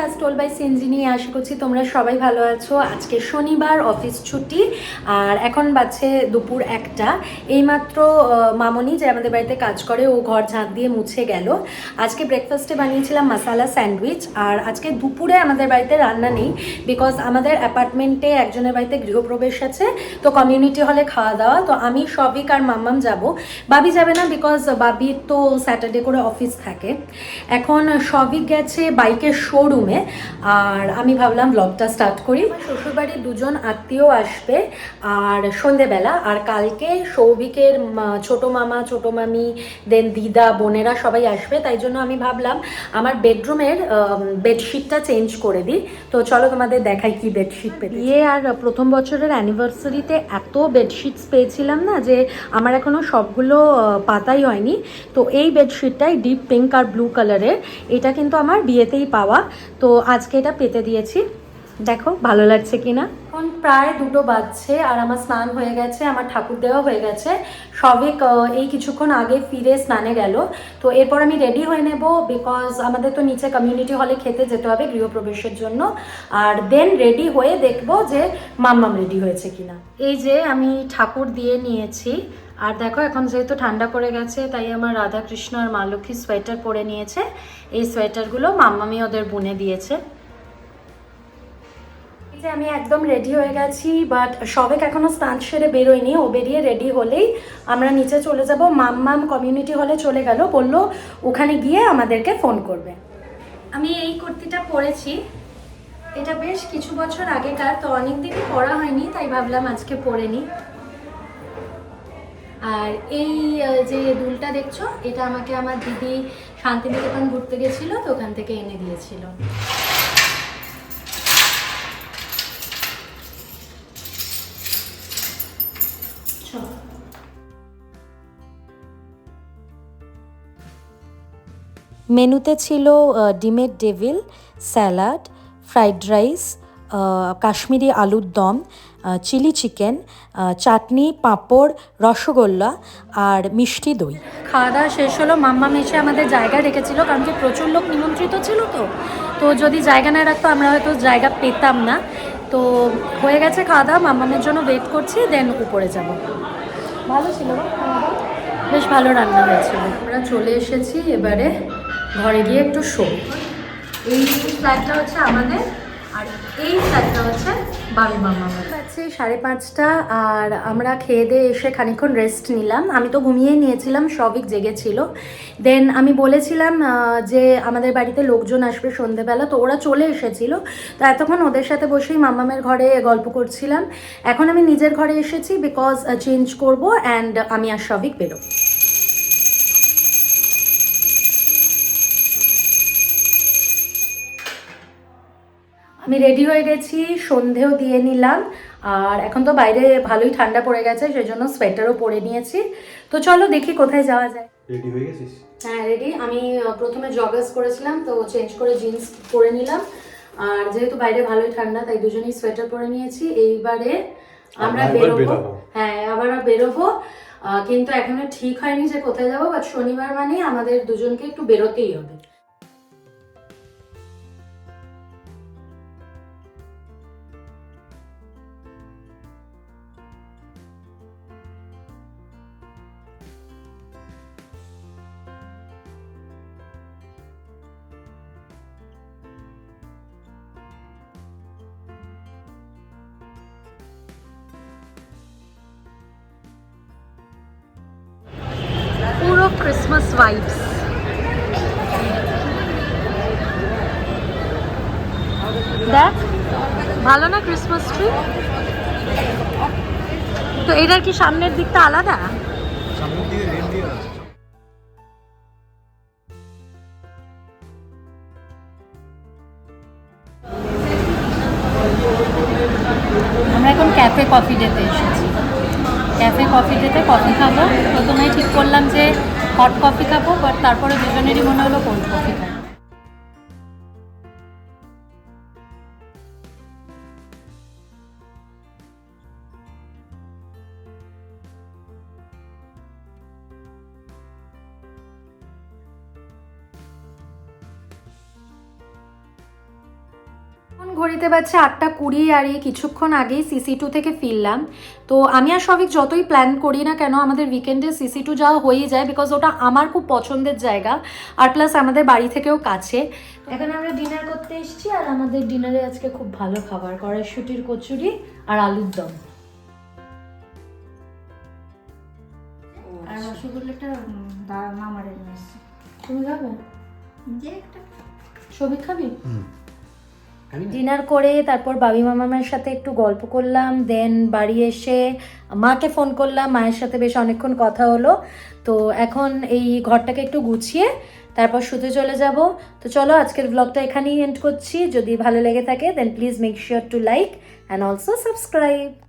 As told by Sinjini আশা করছি তোমরা সবাই ভালো আছো। আজকে শনিবার, অফিস ছুটি, আর এখন বাজছে দুপুর একটা। এইমাত্র মামনি যে আমাদের বাড়িতে কাজ করে, ও ঘর ঝাঁট দিয়ে মুছে গেল। আজকে ব্রেকফাস্টে বানিয়েছিলাম মশালা স্যান্ডউইচ আর আজকে দুপুরে আমাদের বাড়িতে রান্না নেই বিকজ আমাদের অ্যাপার্টমেন্টে একজনের বাড়িতে গৃহপ্রবেশ আছে, তো কমিউনিটি হলে খাওয়া দাওয়া, তো আমি, সবিক আর মাম্মাম যাব। বাবি যাবে না বিকজ বাবির তো স্যাটারডে করে অফিস থাকে। এখন সবিক গেছে বাইকের শোরুমে আর আমি ভাবলাম ব্লগটা স্টার্ট করি। শ্বশুরবাড়ির দুজন আত্মীয় আসবে আর সন্ধেবেলা। আর কালকে সৌভিকের ছোট মামা ছোট মামি দেন দিদা বোনেরা সবাই আসবে। তাই জন্য আমি ভাবলাম আমার বেডরুমের বেডশিটটা চেঞ্জ করে দিই। তো চলো তোমাদের দেখাই কি বেডশিট পেয়ে ইয়ে আর প্রথম বছরের অ্যানিভার্সারিতে এত বেডশিটস পেয়েছিলাম না যে আমার এখনও সবগুলো পাতাই হয়নি। তো এই বেডশিটটাই ডিপ পিঙ্ক আর ব্লু কালারের এটা কিন্তু আমার বিয়েতেই পাওয়া। তো আজকে এটা পেতে দিয়েছি। দেখো ভালো লাগছে কিনা? এখন প্রায় দুটো বাজছে আর আমার স্নান হয়ে গেছে আমার ঠাকুর দেওয়া হয়ে গেছে। সবে এই কিছুক্ষণ আগে ফিরে স্নানে গেল। তো এরপর আমি রেডি হয়ে নেব বিকজ আমাদের তো নিচে কমিউনিটি হলে খেতে যেতে হবে গৃহপ্রবেশের জন্য। আর দেন রেডি হয়ে দেখব যে মাম্মাম রেডি হয়েছে কিনা। এই যে আমি ঠাকুর দিয়ে নিয়েছি আর দেখো এখন যেহেতু ঠান্ডা পড়ে গেছে তাই আমার রাধাকৃষ্ণ আর মা লক্ষ্মী সোয়েটার পরে নিয়েছে। এই সোয়েটারগুলো মাম্মামি ওদের বুনে দিয়েছে। যে আমি একদম রেডি হয়ে গেছি বাট সবেক এখনও স্নান সেরে বেরোয়নি। ও বেরিয়ে রেডি হলেই আমরা নিচে চলে যাব। মাম্মাম কমিউনিটি হলে চলে গেল, বলল, ওখানে গিয়ে আমাদেরকে ফোন করবে। আমি এই কুর্তিটা পরেছি। এটা বেশ কিছু বছর আগেকার, তো অনেক দিনই পরা হয়নি, তাই ভাবলাম আজকে পরে নিই। আর এই যে দুলটা দেখছ, এটা আমাকে আমার দিদি শান্তিনিকেতন ঘুরতে গেছিল, তো ওখান থেকে এনে দিয়েছিল। মেনুতে ছিল ডিমের devil, salad, fried rice Kashmiri আলুর দম চিলি চিকেন চাটনি, পাঁপড়, রসগোল্লা আর মিষ্টি দই। খাওয়া দাওয়া শেষ হলো মাম্মা মেশে আমাদের জায়গা রেখেছিল, কারণ কি প্রচুর লোক নিমন্ত্রিত ছিল তো। তো যদি জায়গা না রাখতো, আমরা হয়তো জায়গা পেতাম না। তো হয়ে গেছে খাওয়া দাওয়া, মাম্মামের জন্য ওয়েট করছি দেন উপরে যাব। ভালো ছিল? বেশ ভালো রান্না হয়েছিল। আমরা চলে এসেছি এবারে ঘরে গিয়ে একটু শো। এই ফ্ল্যাটটা হচ্ছে আমাদের আর এই ফ্ল্যাটটা হচ্ছে বাবি মামা। আছে সাড়ে পাঁচটা আর আমরা খেয়ে দিয়ে এসে খানিকক্ষণ রেস্ট নিলাম। আমি তো ঘুমিয়েই নিয়েছিলাম সবিক জেগেছিল দেন আমি বলেছিলাম যে আমাদের বাড়িতে লোকজন আসবে সন্ধেবেলা তো ওরা চলে এসেছিল। তো এতক্ষণ ওদের সাথে বসেই মামামের ঘরে গল্প করছিলাম। এখন আমি নিজের ঘরে এসেছি বিকজ চেঞ্জ করব অ্যান্ড আমি আর সবিক বেরোবো। আমি রেডি হয়ে গেছি সন্ধেও দিয়ে নিলাম। আর এখন তো বাইরে ভালোই ঠান্ডা পড়ে গেছে সেই জন্য সোয়েটারও পরে নিয়েছি। তো চলো দেখি কোথায় যাওয়া যায়। রেডি হয়ে গেছিস? হ্যাঁ রেডি আমি প্রথমে জগার্স করেছিলাম তো চেঞ্জ করে জিন্স পরে নিলাম। আর যেহেতু বাইরে ভালোই ঠান্ডা তাই দুজনেই সোয়েটার পরে নিয়েছি। এইবারে আমরা বেরোবো। হ্যাঁ আবার বেরোবো। কিন্তু এখনও ঠিক হয়নি যে কোথায় যাব বাট শনিবার মানে আমাদের দুজনকে একটু বেরোতেই হবে। পুরো ক্রিসমাস ভাইবস দেখ ভালো না ক্রিসমাস ট্রি তো এটার কি সামনের দিকটা আলাদা? সামনের দিকে রেল দিয়ে আছে। আমরা এখন ক্যাফে কফি ডেতে এসেছি। ক্যাফে কফি ডেতে কফি খাব। প্রথমে ঠিক করলাম যে হট কফি খাব বাট তারপরে দুজনেরই মনে হলো কোল্ড কফি খাব। এখন ঘড়িতে বাজছে আটটা কুড়ি আর এই কিছুক্ষণ আগেই সিসি টু থেকে ফিরলাম। তো আমি আর সবিক যতই প্ল্যান করি না কেন আমাদের উইকেন্ডে সিসি টু যাওয়া হয়েই যায় বিকজ ওটা আমার খুব পছন্দের জায়গা আর প্লাস আমাদের বাড়ি থেকেও কাছে। এখন আমরা ডিনার করতে এসেছি আর আমাদের ডিনারে আজকে খুব ভালো খাবার কড়াইশুটির কচুরি আর আলুর দম। আর রসগোল্লাটা মামার এসছে। তুমি খাবে? যে একটা। সবিক খাবি? আমি ডিনার করে তারপর বাবি মামামের সাথে একটু গল্প করলাম দেন বাড়ি এসে মাকে ফোন করলাম, মায়ের সাথে বেশ অনেকক্ষণ কথা হলো। তো এখন এই ঘরটাকে একটু গুছিয়ে তারপর শুতে চলে যাব। তো চলো আজকের ব্লগটা এখানেই এন্ড করছি। যদি ভালো লেগে থাকে then please make sure to like and also subscribe